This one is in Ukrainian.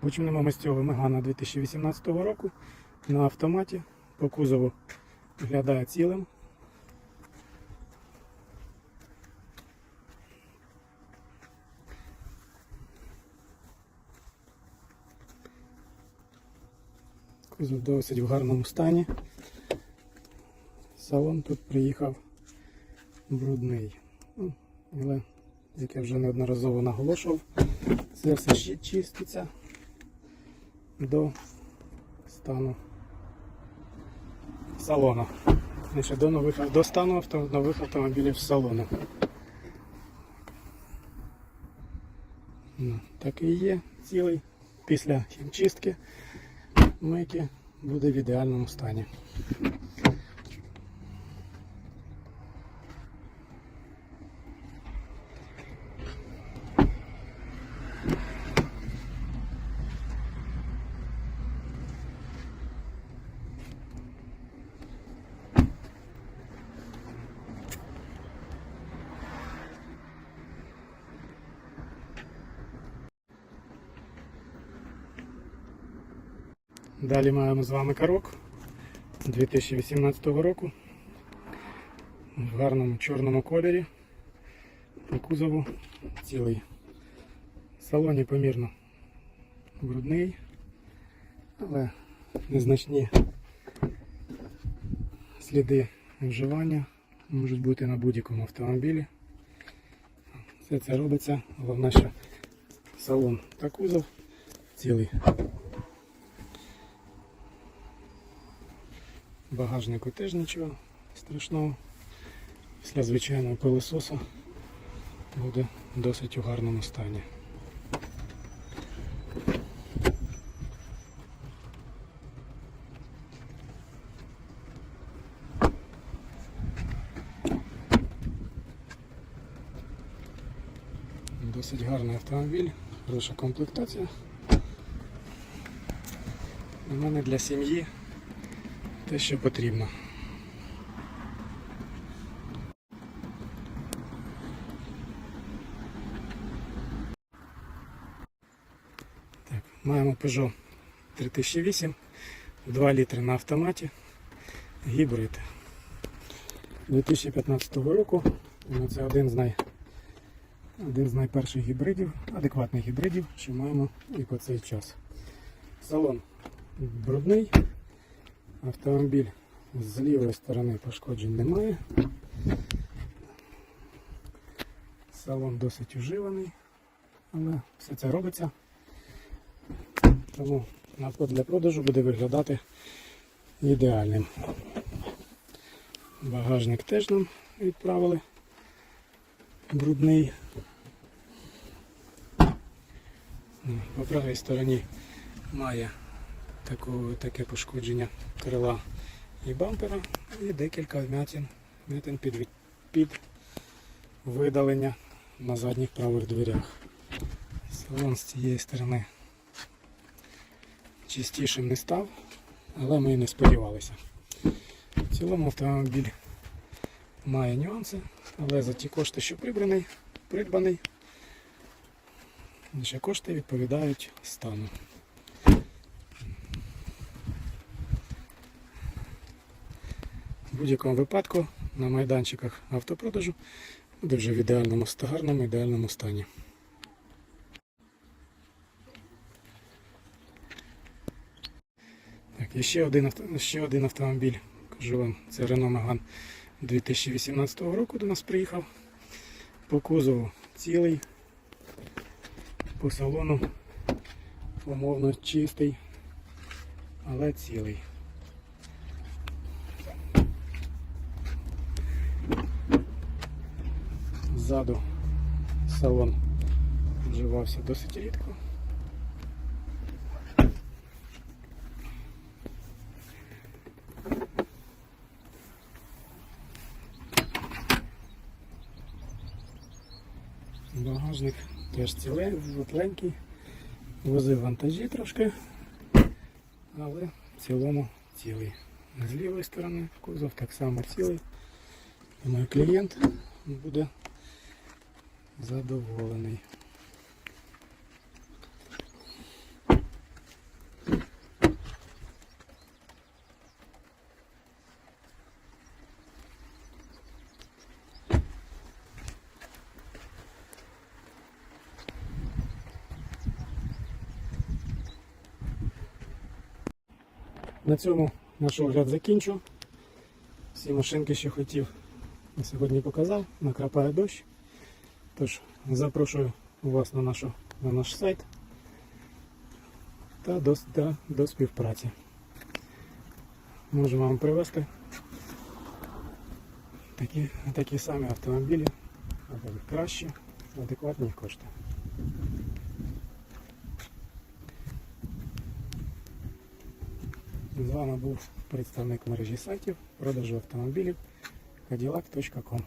Почнемо ми з цього Мегана 2018 року на автоматі. По кузову виглядає цілим. Кузов досить в гарному стані. Салон тут приїхав брудний. Ну, Але, як я вже неодноразово наголошував, це все ще чиститься до стану салону. Значить, до, нових, до стану авто, нових автомобілів салону. Ну, так і є цілий. Після хімчистки мийки буде в ідеальному стані. Далі маємо з вами карок 2018 року в гарному чорному кольорі. По кузову цілий. В салоні помірно брудний, але незначні сліди вживання можуть бути на будь-якому автомобілі. Все це робиться, головне, що салон та кузов цілий. Багажнику теж нічого страшного. Після звичайного пилососа буде досить у гарному стані. Досить гарний автомобіль, хороша комплектація. У мене для сім'ї те, що потрібно. Так, маємо Peugeot 3008, 2 літри на автоматі, гібрид 2015 року. Ну, Це один з, най... один з найперших гібридів, адекватних гібридів, що маємо і по цей час. Салон брудний, Автомобіль з лівої сторони пошкоджень немає. Салон досить уживаний, але все це робиться. Тому напад для продажу буде виглядати ідеальним. Багажник теж нам відправили брудний. По правій стороні має таку, таке пошкодження крила і бампера і декілька вмятин, вмятин під, під видалення на задніх правих дверях. Салон з цієї сторони чистішим не став, але ми і не сподівалися. В цілому автомобіль має нюанси, але за ті кошти, що прибраний, придбаний, лише кошти відповідають стану. Будь-якому випадку на майданчиках автопродажу буде вже в ідеальному гарному ідеальному стані. Так, і ще один, ще один автомобіль, кажу вам, це Renault Megane 2018 року до нас приїхав. По кузову цілий, по салону умовно чистий, але цілий. Ззаду салон вживався досить рідко. Багажник теж цілий, тепленький. Возив вантажі трошки, але в цілому цілий. З лівої сторони кузов так само цілий. Думаю, клієнт буде задоволений. На цьому наш огляд закінчу. Всі машинки, що хотів, на сьогодні показав, накрапає дощ. Тож запрошую вас на, нашу, на наш сайт та до, та до співпраці. Можемо вам привезти такі, такі самі автомобілі, або кращі, адекватні кошти. З вами був представник мережі сайтів продажу автомобілів cadillac.com